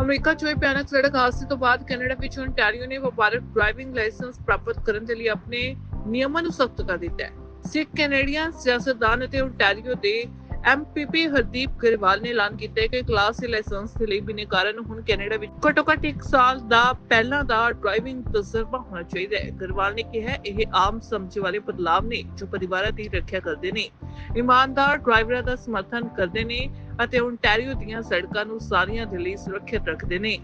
America 'ਚ ਹੋਏ ਭਿਆਨਕ ਸੜਕ ਹਾਦਸੇ ਤੋਂ ਬਾਅਦ ਕੈਨੇਡਾ ਵਿੱਚ ontario ਨੇ ਵਪਾਰਕ ਡਰਾਈਵਿੰਗ ਲਾਇਸੈਂਸ ਪ੍ਰਾਪਤ ਕਰਨ ਦੇ ਲਈ ਆਪਣੇ ਨਿਯਮਾਂ ਨੂੰ ਸਖਤ ਕਰ ਦਿੱਤਾ ਹੈ। ਸਿੱਖ ਕੈਨੇਡੀਅਨ ਸਿਆਸਤਦਾਨ ਅਤੇ ontario ਦੇ ਐਮਪੀਪੀ ਹਰਦੀਪ ਗਰੇਵਾਲ ਨੇ ਐਲਾਨ ਕੀਤਾ ਹੈ ਕਿ ਕਲਾਸ C ਲਾਇਸੈਂਸ ਦੇ ਲਈ ਬਿਨੇਕਾਰਾਂ ਨੂੰ ਹੁਣ ਕੈਨੇਡਾ ਵਿੱਚ ਘੱਟੋ ਘੱਟ 1 ਸਾਲ ਦਾ ਪਹਿਲਾਂ ਦਾ ਡਰਾਈਵਿੰਗ ਤਜਰਬਾ ਹੋਣਾ ਚਾਹੀਦਾ ਹੈ। ਗਰੇਵਾਲ ਨੇ ਕਿਹਾ, ਇਹ ਆਮ ਸਮਝ ਵਾਲੇ ਬਦਲਾਵ ਨੇ ਜੋ ਪਰਿਵਾਰਾਂ ਦੀ ਰੱਖਿਆ ਕਰਦੇ ਨੇ। ਇਮਾਨਦਾਰ ਡਰਾਈਵਰਾਂ ਦਾ ਸਮਰਥਨ ਕਰਦੇ ਨੇ ਅਤੇ ontario ਦੀਆਂ ਸੜਕਾਂ ਨੂੰ ਸਾਰਿਆਂ ਦੇ ਲਈ ਸੁਰੱਖਿਅਤ ਰੱਖਦੇ ਨੇ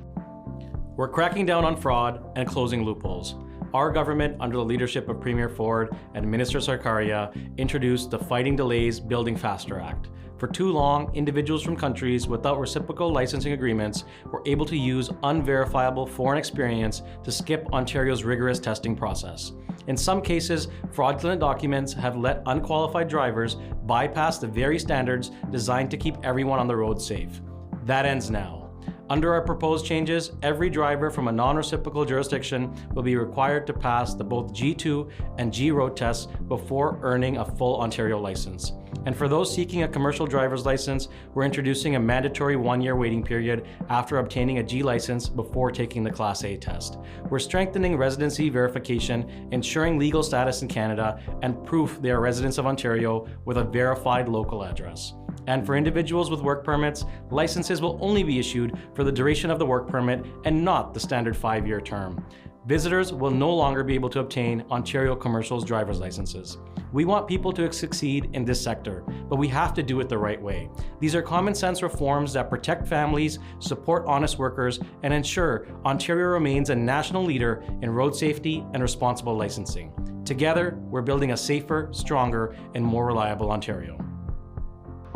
We're cracking down on fraud and closing loopholes. Our government, under the leadership of Premier Ford and Minister Sarkaria, introduced the Fighting Delays Building Faster Act. For too long, individuals from countries without reciprocal licensing agreements were able to use unverifiable foreign experience to skip Ontario's rigorous testing process. In some cases, fraudulent documents have let unqualified drivers bypass the very standards designed to keep everyone on the road safe. That ends now. Under our proposed changes, every driver from a non reciprocal jurisdiction will be required to pass the both G2 and G road tests before earning a full Ontario license. And for those seeking a commercial driver's license, we're introducing a mandatory one year waiting period after obtaining a G license before taking the Class A test. We're strengthening residency verification, ensuring legal status in Canada, and proof they are residents of Ontario with a verified local address. And for individuals with work permits, licenses will only be issued for the duration of the work permit and not the standard five year term. Visitors will no longer be able to obtain Ontario Commercial's driver's licenses. We want people to succeed in this sector, but we have to do it the right way. These are common sense reforms that protect families, support honest workers, and ensure Ontario remains a national leader in road safety and responsible licensing. Together, we're building a safer, stronger, and more reliable Ontario.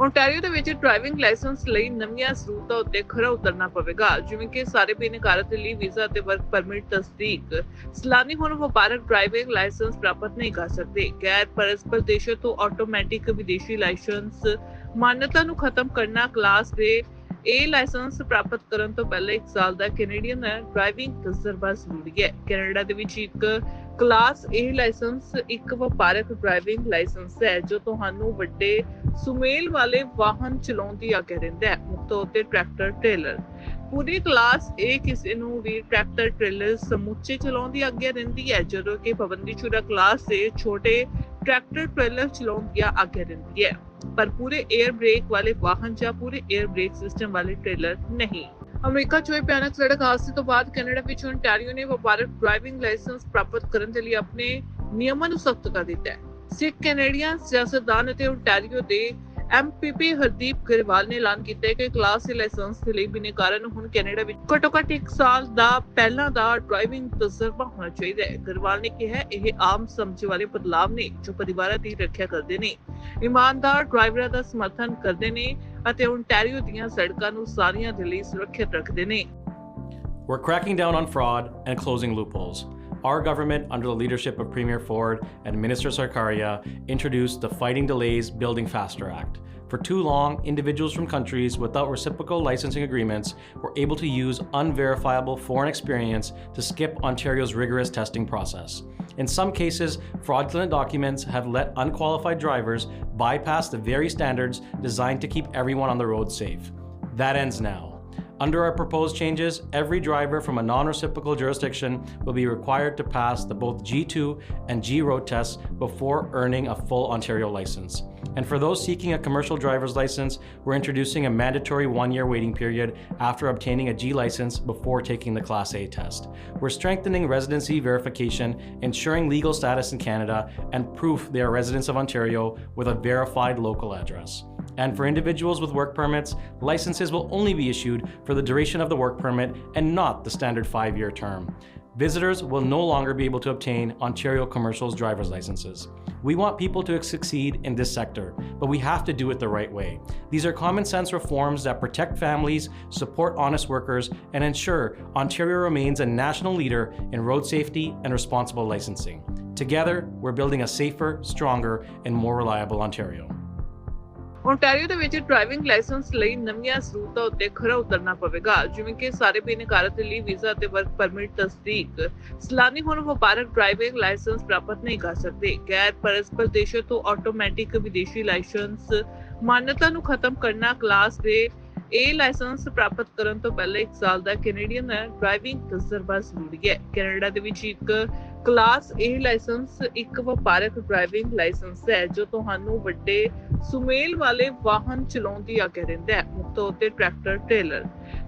Ontario ਦੇ ਵਿੱਚ driving licence ਲਈ ਨਵੀਆਂ ਜ਼ਰੂਰਤਾਂ ਉੱਤੇ ਖਰਾ ਉਤਰਨਾ ਪਵੇਗਾ, ਜਿਵੇਂ ਕਿ ਸਾਰੇ ਬਿਨਕਾਰਾਂ ਲਈ ਵੀਜ਼ਾ ਅਤੇ ਵਰਕ ਪਰਮਿਟ ਤਸਦੀਕ। ਸਲਾਨੀ ਹੁਣ ਵਪਾਰਕ ਡਰਾਈਵਿੰਗ ਲਾਇਸੈਂਸ ਪ੍ਰਾਪਤ ਨਹੀਂ ਕਰ ਸਕਦੇ। ਗੈਰ ਪਰਸਪਰ ਦੇਸ਼ਾਂ ਤੋਂ ਆਟੋਮੈਟਿਕ ਵਿਦੇਸ਼ੀ ਲਾਇਸੈਂਸ ਮਾਨਤਾ ਨੂੰ ਖਤਮ ਕਰਨਾ ਕਲਾਸ ਦੇ ਇਹ ਲਾਇਸੈਂਸ ਪ੍ਰਾਪਤ ਕਰਨ ਤੋਂ ਪਹਿਲਾਂ 1 ਸਾਲ ਦਾ ਕੈਨੇਡੀਅਨ ਡਰਾਈਵਿੰਗ ਤਜਰਬਾ ਜ਼ਰੂਰੀ ਹੈ। ਕੈਨੇਡਾ ਦੇ ਵਿੱਚ ਇੱਕ ਕਲਾਸ A ਲਾਇਸੈਂਸ ਇੱਕ ਵਪਾਰਕ ਡਰਾਈਵਿੰਗ ਲਾਇਸੈਂਸ ਹੈ, ਜੋ ਤੁਹਾਨੂੰ ਵੱਡੇ ਸੁਮੇਲ ਵਾਲੇ ਵਾਹਨ ਚਲਾਉਣ ਦੀ ਆਗਿਆ ਦਿੰਦਾ ਹੈ, ਮੁੱਖ ਤੌਰ ਤੇ ਟਰੈਕਟਰ, ਟ੍ਰੇਲਰ। ਪੂਰੀ ਕਲਾਸ A ਕਿਸੇ ਨੂੰ ਵੀ ਟਰੈਕਟਰ, ਟ੍ਰੇਲਰ ਸਮੁੱਚੇ ਚਲਾਉਣ ਦੀ ਆਗਿਆ ਦਿੰਦੀ ਹੈ, ਜਦੋਂ ਕਿ ਪਾਬੰਦੀਸ਼ੁਦਾ ਕਲਾਸ A ਛੋਟੇ ਟਰੈਕਟਰ, ਟ੍ਰੇਲਰ ਚਲਾਉਣ ਦੀ ਆਗਿਆ ਦਿੰਦੀ ਹੈ। ਪਰ ਪੂਰੇ 에ਅਰ ਬ੍ਰੇਕ ਵਾਲੇ ਵਾਹਨ ਜਾਂ ਪੂਰੇ 에ਅਰ ਬ੍ਰੇਕ ਸਿਸਟਮ ਵਾਲੇ ਟ੍ਰੇਲਰ ਨਹੀਂ। ਅਮਰੀਕਾ 'ਚ ਹੋਏ ਭਿਆਨਕ ਸੜਕ ਹਾਦਸੇ ਤੋਂ ਬਾਅਦ ਕੈਨੇਡਾ ਵਿੱਚ ontario ਨੇ ਵਪਾਰਕ ਡਰਾਈਵਿੰਗ ਲਾਇਸੈਂਸ ਪ੍ਰਾਪਤ ਕਰਨ ਦੇ ਲਈ ਆਪਣੇ ਨਿਯਮਾਂ ਨੂੰ ਸਖਤ ਕਰ ਦਿੱਤਾ ਹੈ। ਸਿੱਖ ਕੈਨੇਡੀਅਨ ਸਿਆਸਤਦਾਨ ਅਤੇ ontario ਦੇ ਐਮਪੀਪੀ ਹਰਦੀਪ ਗਰੇਵਾਲ ਨੇ ਐਲਾਨ ਕੀਤਾ ਹੈ ਕਿ ਕਲਾਸ C ਲਾਇਸੈਂਸ ਦੇ ਲਈ ਬਿਨੇਕਾਰਾਂ ਨੂੰ ਹੁਣ ਕੈਨੇਡਾ ਵਿੱਚ ਘੱਟੋ ਘੱਟ 1 ਸਾਲ ਦਾ ਪਹਿਲਾਂ ਦਾ ਡਰਾਈਵਿੰਗ ਤਜਰਬਾ ਹੋਣਾ ਚਾਹੀਦਾ ਹੈ। ਗਰੇਵਾਲ ਨੇ ਕਿਹਾ, ਇਹ ਆਮ ਸਮਝ ਵਾਲੇ ਬਦਲਾਵ ਨੇ ਜੋ ਪਰਿਵਾਰਾਂ ਦੀ ਰੱਖਿਆ ਕਰਦੇ ਨੇ। ਇਮਾਨਦਾਰ ਡਰਾਈਵਰਾਂ ਦਾ ਸਮਰਥਨ ਕਰਦੇ ਨੇ ਅਤੇ ontario ਦੀਆਂ ਸੜਕਾਂ ਨੂੰ ਸਾਰਿਆਂ ਦੇ ਲਈ ਸੁਰੱਖਿਅਤ ਰੱਖਦੇ ਨੇ। We're cracking down on fraud and closing loopholes. Our government, under the leadership of Premier Ford and Minister Sarkaria, introduced the Fighting Delays Building Faster Act. For too long, individuals from countries without reciprocal licensing agreements were able to use unverifiable foreign experience to skip Ontario's rigorous testing process. In some cases, fraudulent documents have let unqualified drivers bypass the very standards designed to keep everyone on the road safe. That ends now. Under our proposed changes, every driver from a non reciprocal jurisdiction will be required to pass the both G2 and G road tests before earning a full Ontario license. And for those seeking a commercial driver's license, we're introducing a mandatory one year waiting period after obtaining a G license before taking the Class A test. We're strengthening residency verification, ensuring legal status in Canada, and proof they are residents of Ontario with a verified local address. And for individuals with work permits, licenses will only be issued for the duration of the work permit and not the standard five year term. Visitors will no longer be able to obtain Ontario Commercial's driver's licenses. We want people to succeed in this sector, but we have to do it the right way. These are common sense reforms that protect families, support honest workers, and ensure Ontario remains a national leader in road safety and responsible licensing. Together, we're building a safer, stronger, and more reliable Ontario. Ontario ਦੇ ਵਿੱਚ driving licence ਲਈ ਨਵੀਆਂ ਜ਼ਰੂਰਤਾਂ ਉੱਤੇ ਖਰਾ ਉਤਰਨਾ ਪਵੇਗਾ, ਜਿਵੇਂ ਕਿ ਸਾਰੇ ਬਿਨਕਾਰਾਂ ਲਈ ਵੀਜ਼ਾ ਅਤੇ ਵਰਕ ਪਰਮਿਟ ਤਸਦੀਕ। ਸਲਾਨੀ ਹੁਣ ਵਪਾਰਕ ਡਰਾਈਵਿੰਗ ਲਾਇਸੈਂਸ ਪ੍ਰਾਪਤ ਨਹੀਂ ਕਰ ਸਕਦੇ। ਗੈਰ ਪਰਸਪਰ ਦੇਸ਼ਾਂ ਤੋਂ ਆਟੋਮੈਟਿਕ ਵਿਦੇਸ਼ੀ ਲਾਇਸੈਂਸ ਮਾਨਤਾ ਨੂੰ ਖਤਮ ਕਰਨਾ ਕਲਾਸ ਦੇ ਇਹ ਲਾਇਸੈਂਸ ਪ੍ਰਾਪਤ ਕਰਨ ਤੋਂ ਪਹਿਲਾਂ 1 ਸਾਲ ਦਾ ਕੈਨੇਡੀਅਨ ਡਰਾਈਵਿੰਗ ਤਜਰਬਾ ਜ਼ਰੂਰੀ ਹੈ। ਕੈਨੇਡਾ ਦੇ ਵਿੱਚ ਇੱਕ ਕਲਾਸ A ਲਾਇਸੈਂਸ ਇੱਕ ਵਪਾਰਕ ਡਰਾਈਵਿੰਗ ਲਾਇਸੈਂਸ ਹੈ, ਜੋ ਤੁਹਾਨੂੰ ਵੱਡੇ ਸੁਮੇਲ ਵਾਲੇ ਵਾਹਨ ਚਲਾਉਣ ਦੀ ਆਗਿਆ ਦਿੰਦਾ ਹੈ, ਮੁੱਖ ਤੌਰ ਤੇ ਟਰੈਕਟਰ, ਟ੍ਰੇਲਰ।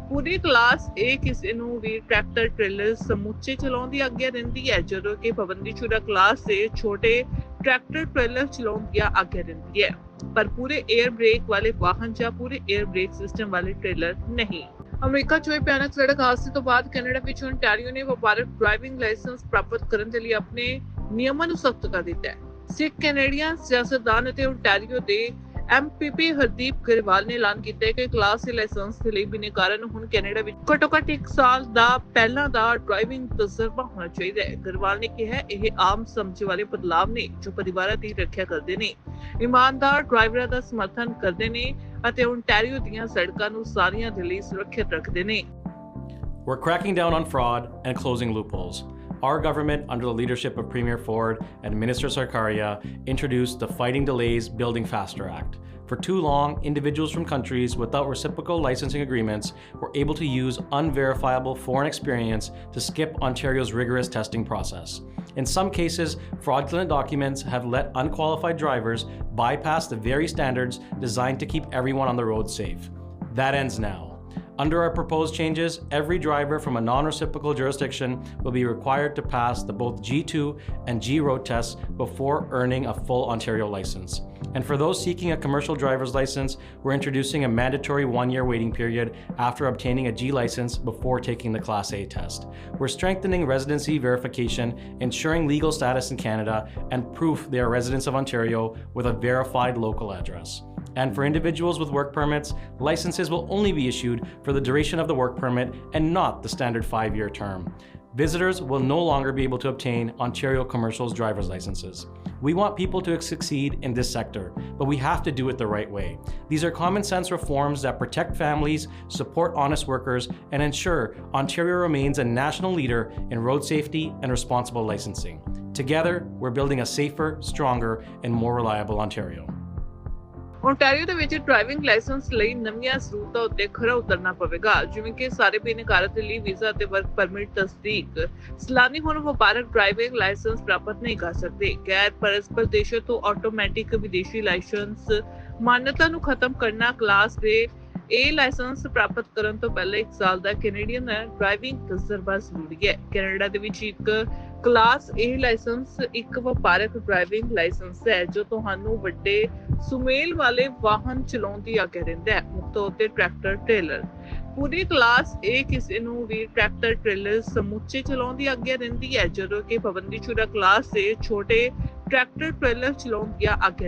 ਪੂਰੀ ਕਲਾਸ A ਕਿਸੇ ਨੂੰ ਵੀ ਟਰੈਕਟਰ, ਟ੍ਰੇਲਰ, ਸਮੁੱਚੇ ਚਲਾਉਣ ਦੀ ਆਗਿਆ ਦਿੰਦੀ ਹੈ, ਜਦੋਂ ਕਿ ਪਾਬੰਦੀਸ਼ੁਦਾ ਕਲਾਸ A ਛੋਟੇ ਟਰੈਕਟਰ, ਟ੍ਰੇਲਰ ਚਲਾਉਣ ਦੀ ਆਗਿਆ ਦਿੰਦੀ ਹੈ। ਪਰ ਪੂਰੇ 에ਅਰ ਬ੍ਰੇਕ ਵਾਲੇ ਵਾਹਨ ਜਾਂ ਪੂਰੇ 에ਅਰ ਬ੍ਰੇਕ ਸਿਸਟਮ ਵਾਲੇ ਟ੍ਰੇਲਰ ਨਹੀਂ। ਅਮਰੀਕਾ 'ਚ ਹੋਏ ਭਿਆਨਕ ਸੜਕ ਹਾਦਸੇ ਤੋਂ ਬਾਅਦ ਕੈਨੇਡਾ ਵਿੱਚ ontario ਨੇ ਵਪਾਰਕ ਡਰਾਈਵਿੰਗ ਲਾਇਸੈਂਸ ਪ੍ਰਾਪਤ ਕਰਨ ਦੇ ਲਈ ਆਪਣੇ ਨਿਯਮਾਂ ਨੂੰ ਸਖਤ ਕਰ ਦਿੱਤਾ ਹੈ। ਸਿੱਖ ਕੈਨੇਡੀਅਨ ਸਿਆਸਤਦਾਨ ਅਤੇ ontario ਦੇ ਐਮਪੀਪੀ ਹਰਦੀਪ ਗਰੇਵਾਲ ਨੇ ਐਲਾਨ ਕੀਤਾ ਹੈ ਕਿ ਕਲਾਸ C ਲਾਇਸੈਂਸ ਦੇ ਲਈ ਬਿਨੇਕਾਰਾਂ ਨੂੰ ਹੁਣ ਕੈਨੇਡਾ ਵਿੱਚ ਘੱਟੋ ਘੱਟ 1 ਸਾਲ ਦਾ ਪਹਿਲਾਂ ਦਾ ਡਰਾਈਵਿੰਗ ਤਜਰਬਾ ਹੋਣਾ ਚਾਹੀਦਾ ਹੈ। ਗਰੇਵਾਲ ਨੇ ਕਿਹਾ ਇਹ ਆਮ ਸਮਝ ਵਾਲੇ ਬਦਲਾਵ ਨੇ ਜੋ ਪਰਿਵਾਰਾਂ ਦੀ ਰੱਖਿਆ ਕਰਦੇ ਨੇ। ਇਮਾਨਦਾਰ ਡਰਾਈਵਰਾਂ ਦਾ ਸਮਰਥਨ ਕਰਦੇ ਨੇ ਅਤੇ ontario ਦੀਆਂ ਸੜਕਾਂ ਨੂੰ ਸਾਰੀਆਂ ਦੇ ਲਈ ਸੁਰੱਖਿਅਤ ਰੱਖਦੇ ਨੇ We're cracking down on fraud and closing loopholes. Our government, under the leadership of Premier Ford and Minister Sarkaria, introduced the Fighting Delays Building Faster Act. for too long, individuals from countries without reciprocal licensing agreements were able to use unverifiable foreign experience to skip Ontario's rigorous testing process. In some cases, fraudulent documents have let unqualified drivers bypass the very standards designed to keep everyone on the road safe. That ends now. Under our proposed changes, every driver from a non reciprocal jurisdiction will be required to pass the both G2 and G road tests before earning a full Ontario license. And for those seeking a commercial driver's license, we're introducing a mandatory one year waiting period after obtaining a G license before taking the Class A test. We're strengthening residency verification, ensuring legal status in Canada, and proof they are residents of Ontario with a verified local address. And for individuals with work permits, licenses will only be issued for the duration of the work permit and not the standard five year term. Visitors will no longer be able to obtain Ontario commercial's driver's licenses. We want people to succeed in this sector, but we have to do it the right way. These are common sense reforms that protect families, support honest workers, and ensure Ontario remains a national leader in road safety and responsible licensing. Together, we're building a safer, stronger, and more reliable Ontario. Ontario ਦੇ ਵਿੱਚ driving licence ਲਈ ਨਵੀਆਂ ਜ਼ਰੂਰਤਾਂ ਉੱਤੇ ਖਰਾ ਉਤਰਨਾ ਪਵੇਗਾ, ਜਿਵੇਂ ਕਿ ਸਾਰੇ ਬਿਨਕਾਰਾਂ ਦੇ ਲਈ ਵੀਜ਼ਾ ਤੇ ਵਰਕ ਪਰਮਿਟ ਤਸਦੀਕ। ਸਲਾਨੀ ਹੁਣ ਵਪਾਰਕ ਡਰਾਈਵਿੰਗ ਲਾਇਸੈਂਸ ਪ੍ਰਾਪਤ ਨਹੀਂ ਕਰ ਸਕਦੇ। ਗੈਰ ਪਰਸਪਰ ਦੇਸ਼ਾਂ ਤੋਂ ਆਟੋਮੈਟਿਕ ਵਿਦੇਸ਼ੀ ਲਾਇਸੈਂਸ ਮਾਨਤਾ ਨੂੰ ਖਤਮ ਕਰਨਾ ਕਲਾਸ ਦੇ ਇਹ ਲਾਇਸੈਂਸ ਪ੍ਰਾਪਤ ਕਰਨ ਤੋਂ ਪਹਿਲਾਂ 1 ਸਾਲ ਦਾ ਕੈਨੇਡੀਅਨ ਡਰਾਈਵਿੰਗ ਤਜਰਬਾ ਜ਼ਰੂਰੀ ਹੈ। ਕੈਨੇਡਾ ਦੇ ਵਿੱਚ ਇੱਕ ਕਲਾਸ A ਲਾਇਸੈਂਸ ਇੱਕ ਵਪਾਰਕ ਡਰਾਈਵਿੰਗ ਲਾਇਸੈਂਸ ਹੈ, ਜੋ ਤੁਹਾਨੂੰ ਵੱਡੇ ਸੁਮੇਲ ਵਾਲੇ ਵਾਹਨ ਚਲਾਉਣ ਦੀ ਆਗਿਆ ਦਿੰਦਾ ਹੈ, ਮੁੱਖ ਤੌਰ ਤੇ ਟਰੈਕਟਰ ਟ੍ਰੇਲਰ ਪੂਰੀ ਕਲਾਸ A ਕਿਸੇ ਨੂੰ ਵੀ ਟਰੈਕਟਰ ਟ੍ਰੇਲਰ ਸਮੁੱਚੇ ਚਲਾਉਣ ਦੀ ਆਗਿਆ ਦਿੰਦੀ ਹੈ, ਜਦੋਂ ਕਿ ਪਾਬੰਦੀਸ਼ੁਦਾ ਕਲਾਸ A ਛੋਟੇ ਟਰੈਕਟਰ ਟ੍ਰੇਲਰ ਚਲਾਉਣ ਦੀ ਆਗਿਆ